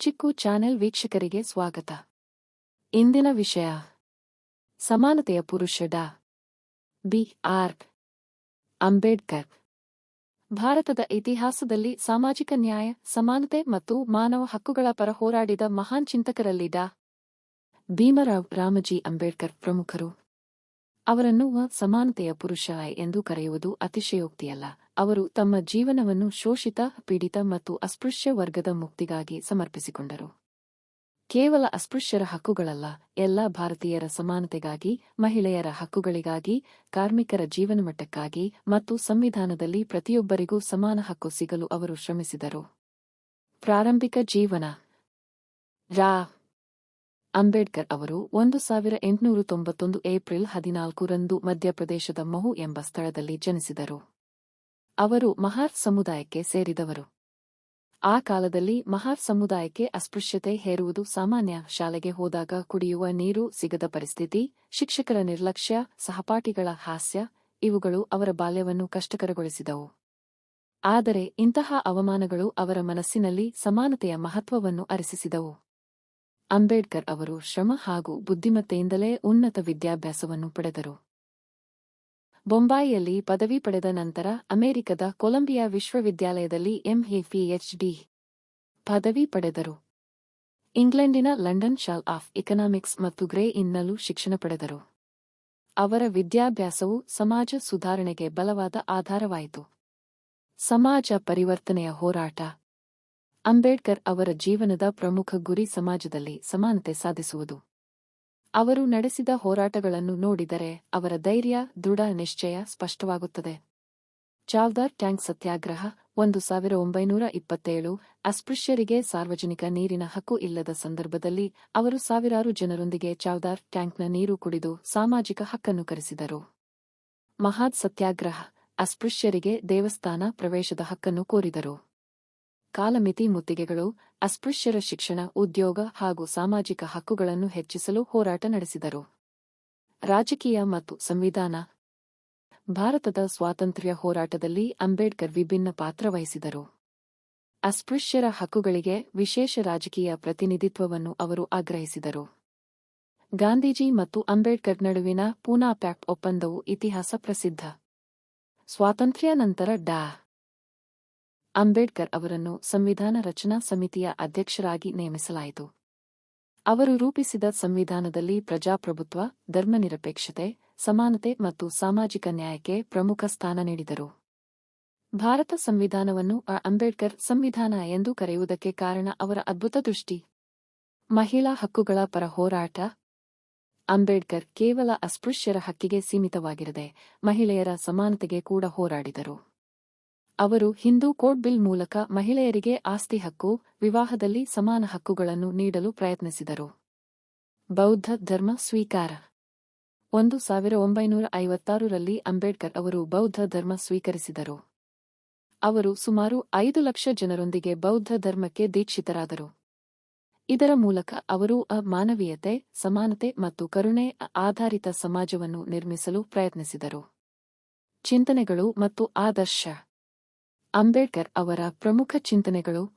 ಚಿಕ್ಕು channel ವೀಕ್ಷಕರಿಗೆ ಸ್ವಾಗತ. ಇಂದಿನ ವಿಷಯ, ಸಮಾನತೆಯ ಪುರುಷ ಡಾ. ಬಿ. ಆರ್. ಅಂಬೇಡ್ಕರ್. ಭಾರತದ ಇತಿಹಾಸದಲ್ಲಿ ಸಾಮಾಜಿಕ ನ್ಯಾಯ, ಸಮಾನತೆ ಮತ್ತು ಮಾನವ ಹಕ್ಕುಗಳ ಪರ ಹೋರಾಡಿದ ಮಹಾನ್ ಚಿಂತಕರಲ್ಲಿ ಡಾ. ಭೀಮರಾವ್ ರಾಮಜಿ ಅಂಬೇಡ್ಕರ್ ಪ್ರಮುಖರು. ಅವರನ್ನು ಸಮಾನತೆಯ ಪುರುಷ ಎಂದು ಕರೆಯುವುದು ಅತಿಶಯೋಕ್ತಿಯಲ್ಲ. ಅವರು ತಮ್ಮ ಜೀವನವನ್ನು ಶೋಷಿತ, ಪೀಡಿತ ಮತ್ತು ಅಸ್ಪೃಶ್ಯ ವರ್ಗದ ಮುಕ್ತಿಗಾಗಿ ಸಮರ್ಪಿಸಿಕೊಂಡರು. ಕೇವಲ ಅಸ್ಪೃಶ್ಯರ ಹಕ್ಕುಗಳಲ್ಲ, ಎಲ್ಲ ಭಾರತೀಯರ ಸಮಾನತೆಗಾಗಿ, ಮಹಿಳೆಯರ ಹಕ್ಕುಗಳಿಗಾಗಿ, ಕಾರ್ಮಿಕರ ಜೀವನಮಟ್ಟಕ್ಕಾಗಿ ಮತ್ತು ಸಂವಿಧಾನದಲ್ಲಿ ಪ್ರತಿಯೊಬ್ಬರಿಗೂ ಸಮಾನ ಹಕ್ಕು ಸಿಗಲು ಅವರು ಶ್ರಮಿಸಿದರು. ಪ್ರಾರಂಭಿಕ ಜೀವನ. ರಾ. ಅಂಬೇಡ್ಕರ್ ಅವರು ಒಂದು ಸಾವಿರ ಎಂಟುನೂರ ತೊಂಬತ್ತೊಂದು ಏಪ್ರಿಲ್ ಹದಿನಾಲ್ಕರಂದು ಮಧ್ಯಪ್ರದೇಶದ ಮಹು ಎಂಬ ಸ್ಥಳದಲ್ಲಿ ಜನಿಸಿದರು. ಅವರು ಮಹಾರ್ ಸಮುದಾಯಕ್ಕೆ ಸೇರಿದವರು. ಆ ಕಾಲದಲ್ಲಿ ಮಹಾರ್ ಸಮುದಾಯಕ್ಕೆ ಅಸ್ಪೃಶ್ಯತೆ ಹೇರುವುದು ಸಾಮಾನ್ಯ ಶಾಲೆಗೆ ಹೋದಾಗ ಕುಡಿಯುವ ನೀರು ಸಿಗದ ಪರಿಸ್ಥಿತಿ, ಶಿಕ್ಷಕರ ನಿರ್ಲಕ್ಷ್ಯ, ಸಹಪಾಠಿಗಳ ಹಾಸ್ಯ, ಇವುಗಳು ಅವರ ಬಾಲ್ಯವನ್ನು ಕಷ್ಟಕರಗೊಳಿಸಿದವು. ಆದರೆ ಇಂತಹ ಅವಮಾನಗಳು ಅವರ ಮನಸ್ಸಿನಲ್ಲಿ ಸಮಾನತೆಯ ಮಹತ್ವವನ್ನು ಅರಿಸಿಸಿದವು. ಅಂಬೇಡ್ಕರ್ ಅವರು ಶ್ರಮ ಹಾಗೂ ಬುದ್ಧಿಮತ್ತೆಯಿಂದಲೇ ಉನ್ನತ ವಿದ್ಯಾಭ್ಯಾಸವನ್ನು ಪಡೆದರು. ಬೊಂಬಾಯಿಯಲ್ಲಿ ಪದವಿ ಪಡೆದ ನಂತರ ಅಮೆರಿಕದ ಕೊಲಂಬಿಯಾ ವಿಶ್ವವಿದ್ಯಾಲಯದಲ್ಲಿ ಎಂಎ ಪಿಎಚ್ಡಿ ಪದವಿ ಪಡೆದರು. ಇಂಗ್ಲೆಂಡಿನ ಲಂಡನ್ ಶಾಲ್ ಆಫ್ ಎಕನಾಮಿಕ್ಸ್ ಮತ್ತು ಗ್ರೇ ಇನ್ನಲ್ಲೂ ಶಿಕ್ಷಣ ಪಡೆದರು. ಅವರ ವಿದ್ಯಾಭ್ಯಾಸವು ಸಮಾಜ ಸುಧಾರಣೆಗೆ ಬಲವಾದ ಆಧಾರವಾಯಿತು. ಸಮಾಜ ಪರಿವರ್ತನೆಯ ಹೋರಾಟ ಅಂಬೇಡ್ಕರ್ ಅವರ ಜೀವನದ ಪ್ರಮುಖ ಗುರಿ ಸಮಾಜದಲ್ಲಿ ಸಮಾನತೆ ಸಾಧಿಸುವುದು. ಅವರು ನಡೆಸಿದ ಹೋರಾಟಗಳನ್ನು ನೋಡಿದರೆ ಅವರ ಧೈರ್ಯ, ದೃಢ ನಿಶ್ಚಯ ಸ್ಪಷ್ಟವಾಗುತ್ತದೆ. ಚಾವ್ದಾರ್ ಟ್ಯಾಂಕ್ ಸತ್ಯಾಗ್ರಹ, ಒಂದು ಸಾವಿರ ಒಂಬೈನೂರ ಇಪ್ಪತ್ತೇಳು, ಅಸ್ಪೃಶ್ಯರಿಗೆ ಸಾರ್ವಜನಿಕ ನೀರಿನ ಹಕ್ಕು ಇಲ್ಲದ ಸಂದರ್ಭದಲ್ಲಿ ಅವರು ಸಾವಿರಾರು ಜನರೊಂದಿಗೆ ಚಾವ್ದಾರ್ ಟ್ಯಾಂಕ್ನ ನೀರು ಕುಡಿದು ಸಾಮಾಜಿಕ ಹಕ್ಕನ್ನು ಕರೆಸಿದರು. ಮಹಾದ್ ಸತ್ಯಾಗ್ರಹ, ಅಸ್ಪೃಶ್ಯರಿಗೆ ದೇವಸ್ಥಾನ ಪ್ರವೇಶದ ಹಕ್ಕನ್ನು ಕೋರಿದರು. ಕಾಲಮಿತಿ ಮುತ್ತಿಗೆಗಳು, ಅಸ್ಪೃಶ್ಯರ ಶಿಕ್ಷಣ, ಉದ್ಯೋಗ ಹಾಗೂ ಸಾಮಾಜಿಕ ಹಕ್ಕುಗಳನ್ನು ಹೆಚ್ಚಿಸಲು ಹೋರಾಟ ನಡೆಸಿದರು. ರಾಜಕೀಯ ಮತ್ತು ಸಂವಿಧಾನ. ಭಾರತದ ಸ್ವಾತಂತ್ರ್ಯ ಹೋರಾಟದಲ್ಲಿ ಅಂಬೇಡ್ಕರ್ ವಿಭಿನ್ನ ಪಾತ್ರ ವಹಿಸಿದರು. ಅಸ್ಪೃಶ್ಯರ ಹಕ್ಕುಗಳಿಗೆ ವಿಶೇಷ ರಾಜಕೀಯ ಪ್ರತಿನಿಧಿತ್ವವನ್ನು ಅವರು ಆಗ್ರಹಿಸಿದರು. ಗಾಂಧೀಜಿ ಮತ್ತು ಅಂಬೇಡ್ಕರ್ ನಡುವಿನ ಪೂನಾ ಪ್ಯಾಕ್ಟ್ ಒಪ್ಪಂದವು ಇತಿಹಾಸ ಪ್ರಸಿದ್ಧ. ಸ್ವಾತಂತ್ರ್ಯ ನಂತರ ಡಾ. ಅಂಬೇಡ್ಕರ್ ಅವರನ್ನು ಸಂವಿಧಾನ ರಚನಾ ಸಮಿತಿಯ ಅಧ್ಯಕ್ಷರಾಗಿ ನೇಮಿಸಲಾಯಿತು. ಅವರು ರೂಪಿಸಿದ ಸಂವಿಧಾನದಲ್ಲಿ ಪ್ರಜಾಪ್ರಭುತ್ವ ಧರ್ಮನಿರಪೇಕ್ಷತೆ ಸಮಾನತೆ ಮತ್ತು ಸಾಮಾಜಿಕ ನ್ಯಾಯಕ್ಕೆ ಪ್ರಮುಖ ಸ್ಥಾನ ನೀಡಿದರು. ಭಾರತ ಸಂವಿಧಾನವನ್ನು ಅ ಅಂಬೇಡ್ಕರ್ ಸಂವಿಧಾನ ಎಂದು ಕರೆಯುವುದಕ್ಕೆ ಕಾರಣ ಅವರ ಅದ್ಭುತ ದೃಷ್ಟಿ. ಮಹಿಳಾ ಹಕ್ಕುಗಳ ಪರ ಹೋರಾಟ. ಅಂಬೇಡ್ಕರ್ ಕೇವಲ ಅಸ್ಪೃಶ್ಯರ ಹಕ್ಕಿಗೆ ಸೀಮಿತವಾಗಿರದೆ ಮಹಿಳೆಯರ ಸಮಾನತೆಗೆ ಕೂಡ ಹೋರಾಡಿದರು. ಅವರು ಹಿಂದೂ ಕೋಡ್ ಬಿಲ್ ಮೂಲಕ ಮಹಿಳೆಯರಿಗೆ ಆಸ್ತಿ ಹಕ್ಕು, ವಿವಾಹದಲ್ಲಿ ಸಮಾನ ಹಕ್ಕುಗಳನ್ನು ನೀಡಲು ಪ್ರಯತ್ನಿಸಿದರು. ಬೌದ್ಧ ಧರ್ಮ ಸ್ವೀಕಾರ. ಒಂದು ಸಾವಿರ ಒಂಬೈನೂರ ಐವತ್ತಾರರಲ್ಲಿ ಅಂಬೇಡ್ಕರ್ ಅವರು ಬೌದ್ಧ ಧರ್ಮ ಸ್ವೀಕರಿಸಿದರು. ಅವರು ಸುಮಾರು ಐದು ಲಕ್ಷ ಜನರೊಂದಿಗೆ ಬೌದ್ಧ ಧರ್ಮಕ್ಕೆ ದೀಕ್ಷಿತರಾದರು. ಇದರ ಮೂಲಕ ಅವರು ಮಾನವೀಯತೆ, ಸಮಾನತೆ ಮತ್ತು ಕರುಣೆ ಆಧಾರಿತ ಸಮಾಜವನ್ನು ನಿರ್ಮಿಸಲು ಪ್ರಯತ್ನಿಸಿದರು. ಚಿಂತನೆಗಳು ಮತ್ತು ಆದರ್ಶ. ಅಂಬೇಡ್ಕರ್ ಅವರ ಪ್ರಮುಖ ಚಿಂತನೆಗಳು.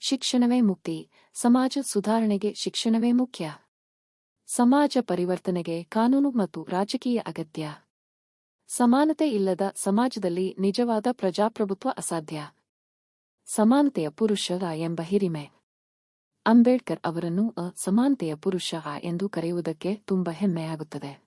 ಶಿಕ್ಷಣವೇ ಮುಕ್ತಿ, ಸಮಾಜ ಸುಧಾರಣೆಗೆ ಶಿಕ್ಷಣವೇ ಮುಖ್ಯ. ಸಮಾಜ ಪರಿವರ್ತನೆಗೆ ಕಾನೂನು ಮತ್ತು ರಾಜಕೀಯ ಅಗತ್ಯ. ಸಮಾನತೆ ಇಲ್ಲದ ಸಮಾಜದಲ್ಲಿ ನಿಜವಾದ ಪ್ರಜಾಪ್ರಭುತ್ವ ಅಸಾಧ್ಯ. ಸಮಾನತೆಯ ಪುರುಷ ಎಂಬ ಹಿರಿಮೆ. ಅಂಬೇಡ್ಕರ್ ಅವರನ್ನು ಅಸಮಾನತೆಯ ಸಮಾನತೆಯ ಪುರುಷ ಎಂದು ಕರೆಯುವುದಕ್ಕೆ ತುಂಬ ಹೆಮ್ಮೆಯಾಗುತ್ತದೆ.